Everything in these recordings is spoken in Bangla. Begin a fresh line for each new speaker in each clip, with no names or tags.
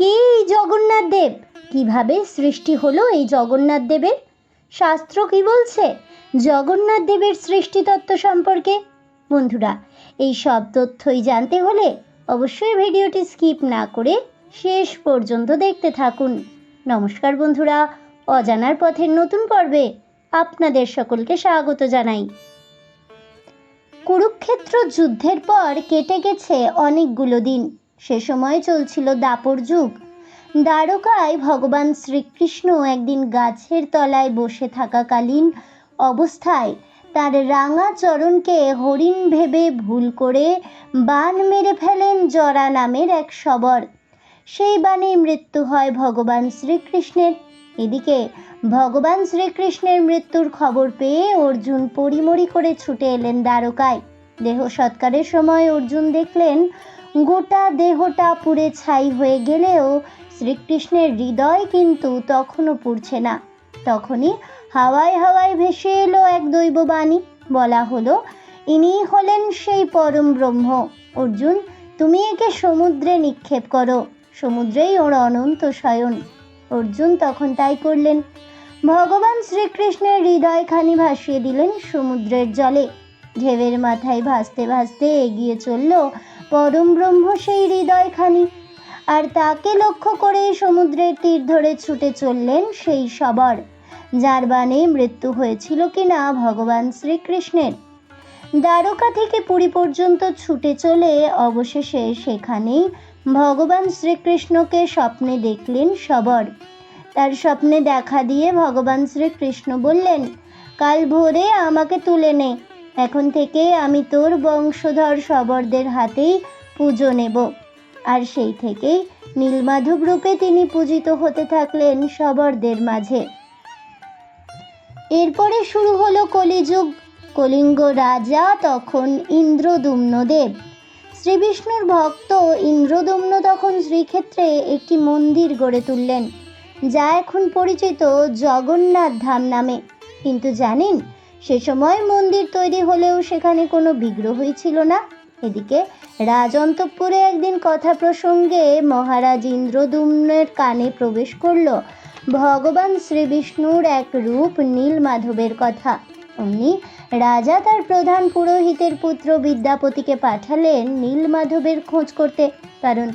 কে এই জগন্নাথ দেব? কীভাবে সৃষ্টি হলো এই জগন্নাথ দেবের? শাস্ত্র কি বলছে? জগন্নাথ দেবের সৃষ্টিতত্ত্ব সম্পর্কে? বন্ধুরা, এই সব তথ্যই জানতে হলে অবশ্যই ভিডিওটি স্কিপ না করে শেষ পর্যন্ত দেখতে থাকুন। নমস্কার বন্ধুরা, অজানার পথের নতুন পর্বে আপনাদের সকলকে স্বাগত জানাই। কুরুক্ষেত্র যুদ্ধের পর কেটে গেছে অনেকগুলো দিন। সে সময় চলছিল দাপর যুগ। দ্বারকায় ভগবান শ্রীকৃষ্ণ একদিন গাছের তলায় বসে থাকাকালীন অবস্থায় তার রাঙা চরণকে হরিণ ভেবে ভুল করে বান মেরে ফেলেন জরা নামের এক শবর। সেই বাণে মৃত্যু হয় ভগবান শ্রীকৃষ্ণের। এদিকে ভগবান শ্রীকৃষ্ণের মৃত্যুর খবর পেয়ে অর্জুন পরিমরি করে ছুটে এলেন দ্বারকায়। দেহ সৎকারের সময় অর্জুন দেখলেন গোটা দেহটা পুড়ে ছাই হয়ে গেলেও শ্রীকৃষ্ণের হৃদয় কিন্তু তখনও পুড়ছে না। তখনই হাওয়ায় হাওয়ায় ভেসে এলো এক দৈববাণী। বলা হলো, ইনি হলেন সেই পরম ব্রহ্ম। অর্জুন, তুমি একে সমুদ্রে নিক্ষেপ করো। সমুদ্রেই ওর অনন্ত শয়ন। অর্জুন তখন তাই করলেন। ভগবান শ্রীকৃষ্ণের হৃদয়খানি ভাসিয়ে দিলেন সমুদ্রের জলে। ঢেউয়ের মাথায় ভাসতে ভাসতে এগিয়ে চলল পরম ব্রহ্ম সেই হৃদয়খানি। আর তাকে লক্ষ্য করে সমুদ্রের তীর ধরে ছুটে চললেন সেই সবর, যার বাণে মৃত্যু হয়েছিল কিনা ভগবান শ্রীকৃষ্ণের। দ্বারকা থেকে পুরী পর্যন্ত ছুটে চলে অবশেষে সেখানেই ভগবান শ্রীকৃষ্ণকে স্বপ্নে দেখলেন সবর। তার স্বপ্নে দেখা দিয়ে ভগবান শ্রীকৃষ্ণ বললেন, কাল ভোরে আমাকে তুলে নে। এখন থেকে আমি তোর বংশধর সবরদের হাতেই পুজো নেব। আর সেই থেকেই নীলমাধব রূপে তিনি পূজিত হতে থাকলেন সবরদের মাঝে। এরপরে শুরু হলো কলিযুগ। কলিঙ্গ রাজা তখন ইন্দ্রদুম্নদেব। শ্রীবিষ্ণুর ভক্ত ইন্দ্রদুম্ন তখন শ্রীক্ষেত্রে একটি মন্দির গড়ে তুললেন, যা এখন পরিচিত জগন্নাথ ধাম নামে। কিন্তু জানেন সে সময় মন্দির তৈরি হলেও সেখানে কোনো বিগ্রহই ছিল না। এদিকে রাজন্তপুরে একদিন কথা প্রসঙ্গে মহারাজ ইন্দ্রদুম্নের কানে প্রবেশ করল ভগবান শ্রীবিষ্ণুর এক রূপ নীল মাধবের কথা। অমনি রাজা তার প্রধান পুরোহিতের পুত্র বিদ্যাপতিকে পাঠালেন নীল মাধবের খোঁজ করতে, কারণ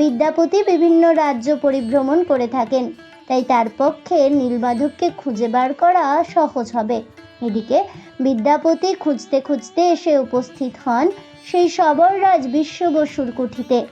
বিদ্যাপতি বিভিন্ন রাজ্য পরিভ্রমণ করে থাকেন, তাই তার পক্ষে নীলমাধবকে খুঁজে বার করা সহজ হবে। এদিকে বিদ্যাপতি খুঁজতে খুঁজতে এসে উপস্থিত হন সেই সবররাজ বিশ্ব বসুর কুঠিতে।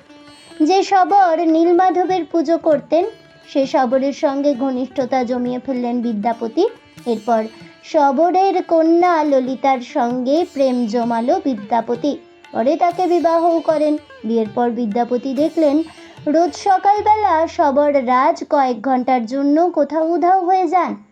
যে সবর নীলমাধবের পুজো করতেন, সে সবরের সঙ্গে ঘনিষ্ঠতা জমিয়ে ফেললেন বিদ্যাপতি। এরপর সবরের কন্যা ললিতার সঙ্গে প্রেম জমালো বিদ্যাপতি। পরে তাকে বিবাহও করেন। বিয়ের পর বিদ্যাপতি দেখলেন, রোজ সকালবেলা সবর রাজ কয়েক ঘণ্টার জন্য কোথাও উধাও হয়ে যান।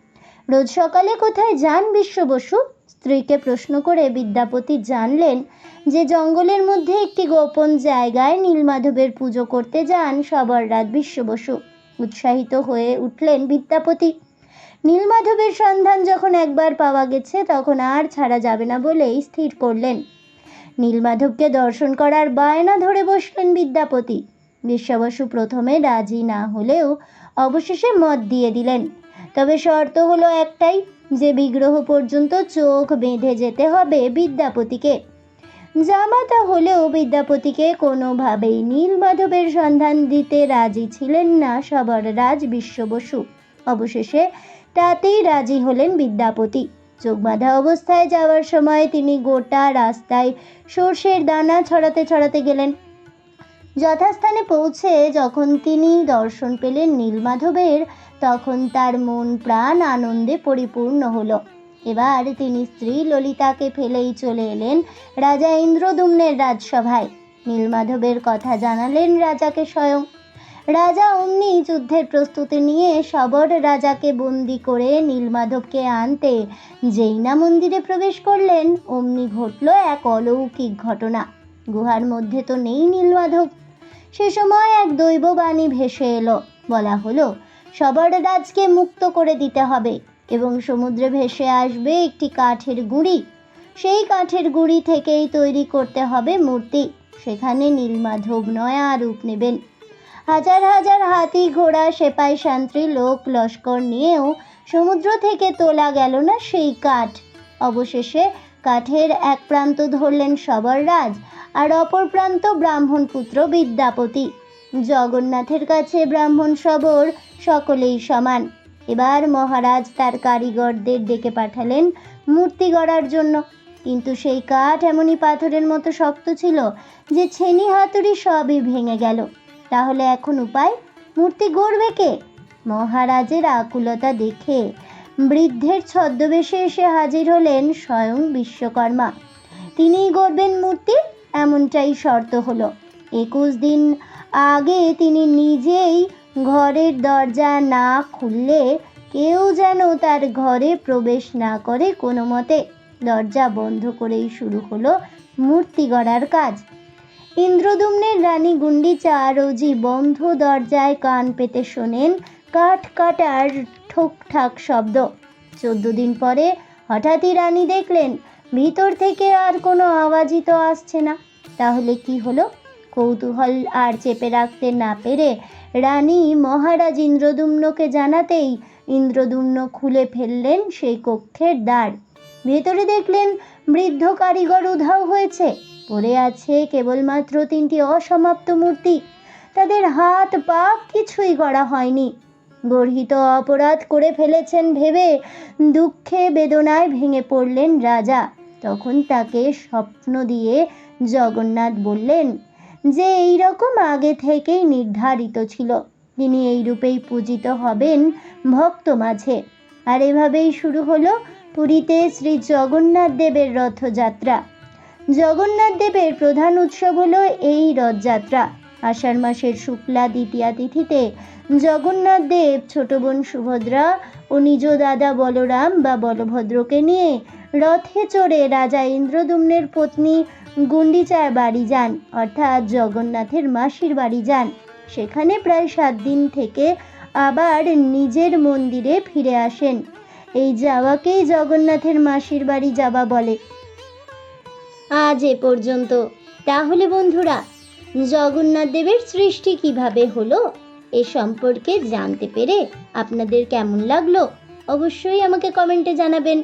রোজ সকালে কোথায় যান বিশ্ব বসু? স্ত্রীকে প্রশ্ন করে বিদ্যাপতি জানলেন যে জঙ্গলের মধ্যে একটি গোপন জায়গায় নীলমাধবের পুজো করতে যান সবার রাত বিশ্ব বসু। উৎসাহিত হয়ে উঠলেন বিদ্যাপতি। নীলমাধবের সন্ধান যখন একবার পাওয়া গেছে, তখন আর ছাড়া যাবে না বলেই স্থির করলেন। নীলমাধবকে দর্শন করার বায়না ধরে বসলেন বিদ্যাপতি। বিশ্বাবসু প্রথমে রাজি না হলেও অবশেষে মত দিয়ে দিলেন। তবে শর্ত হলো একটাই, যে বিগ্রহ পর্যন্ত চোখ বেঁধে যেতে হবে বিদ্যাপতিকে। জামাতা হলেও বিদ্যাপতিকে কোনোভাবেই নীলমাধবের সন্ধান দিতে রাজি ছিলেন না সবার রাজ বিশ্ব বসু অবশেষে তাতেই রাজি হলেন বিদ্যাপতি। চোখ বাঁধা অবস্থায় যাওয়ার সময় তিনি গোটা রাস্তায় সর্ষের দানা ছড়াতে ছড়াতে গেলেন। যথাস্থানে পৌঁছে যখন তিনি দর্শন পেলেন নীলমাধবের, তখন তার মন প্রাণ আনন্দে পরিপূর্ণ হলো। এবার তিনি স্ত্রী ললিতাকে ফেলেই চলে এলেন রাজা ইন্দ্রদুম্নের রাজসভায়। নীলমাধবের কথা জানালেন রাজাকে স্বয়ং। রাজা অমনি যুদ্ধের প্রস্তুতি নিয়ে সবর রাজাকে বন্দি করে নীলমাধবকে আনতে যেই না মন্দিরে প্রবেশ করলেন। অমনি ঘটল এক অলৌকিক ঘটনা। গুহার মধ্যে তো নেই নীলমাধব। সে সময় এক দৈববাণী ভেসে এলো। বলা হলো, সবর রাজকে মুক্ত করে দিতে হবে এবং সমুদ্রে ভেসে আসবে একটি কাঠের গুঁড়ি। সেই কাঠের গুঁড়ি থেকেই তৈরি করতে হবে মূর্তি। সেখানে নীলমাধব নয়া রূপ নেবেন। হাজার হাজার হাতি ঘোড়া, সেপাই শান্তি লোক, লস্কর নিয়েও সমুদ্র থেকে তোলা গেল না সেই কাঠ। অবশেষে কাঠের এক প্রান্ত ধরলেন সবর রাজ আর অপর প্রান্ত ব্রাহ্মণ পুত্র বিদ্যাপতি। জগন্নাথের কাছে ব্রাহ্মণ সবর সকলেই সমান। এবার মহারাজ তার কারিগরদের ডেকে পাঠালেন মূর্তি গড়ার জন্য। কিন্তু সেই কাঠ এমনই পাথরের মতো শক্ত ছিল যে ছেনি হাতুড়ি সবই ভেঙে গেল। তাহলে এখন উপায়? মূর্তি গড়বে কে? মহারাজের আকুলতা দেখে বৃদ্ধের ছদ্মবেশে এসে হাজির হলেন স্বয়ং বিশ্বকর্মা। তিনিই গড়বেন মূর্তি? এমনটাই শর্ত হলো। একুশ দিন আগে তিনি নিজেই ঘরের দরজা না খুললে কেউ যেন তার ঘরে প্রবেশ না করে কোনো মতে দরজা বন্ধ করেই শুরু হলো মূর্তি গড়ার কাজ। ইন্দ্রদুম্নের রানী গুন্ডিচা রোজি বন্ধ দরজায় কান পেতে শোনেন কাঠ কাটার ঠোকঠাক শব্দ। চোদ্দ দিন পরে হঠাৎই রানী দেখলেন ভিতর থেকে আর কোনো আওয়াজই তো আসছে না। তাহলে কি হলো? কৌতূহল আর চেপে রাখতে না পেরে রানী মহারাজ ইন্দ্রদুম্নকে জানাতেই ইন্দ্রদুম্ন খুলে ফেললেন সেই কক্ষের দ্বার। ভেতরে দেখলেন বৃদ্ধ কারিগর উধাও হয়েছে। পড়ে আছে কেবলমাত্র তিনটি অসমাপ্ত মূর্তি। তাদের হাত পা কিছুই করা হয়নি। গর্হিত অপরাধ করে ফেলেছেন ভেবে দুঃখে বেদনায় ভেঙে পড়লেন রাজা। তখন তাকে স্বপ্ন দিয়ে জগন্নাথ বললেন, যে এই রকম আগে থেকেই নির্ধারিত ছিল, তিনি এই রূপেই পূজিত হবেন ভক্ত মাঝে। আর এভাবেই শুরু হলো পুরীতে শ্রী জগন্নাথ দেবের রথযাত্রা। জগন্নাথ দেবের প্রধান উৎসব হলো এই রথযাত্রা। আষাঢ় মাসের শুক্লা দ্বিতীয়া তিথিতে জগন্নাথ দেব ছোট বোন সুভদ্রা ও নিজ দাদা বলরাম বা বলভদ্রকে নিয়ে রথে চড়ে রাজা ইন্দ্রদুম্নের পত্নী গুন্ডিচার বাড়ি যান, অর্থাৎ জগন্নাথের মাসির বাড়ি যান। সেখানে প্রায় সাত দিন থেকে আবার নিজের মন্দিরে ফিরে আসেন। এই যাওয়াকেই জগন্নাথের মাসির বাড়ি যাওয়া বলে। আজ এ পর্যন্ত। তাহলে বন্ধুরা, জগন্নাথ দেবের সৃষ্টি কীভাবে হলো, এ সম্পর্কে জানতে পেরে আপনাদের কেমন লাগল, অবশ্যই আমাকে কমেন্টে জানাবেন।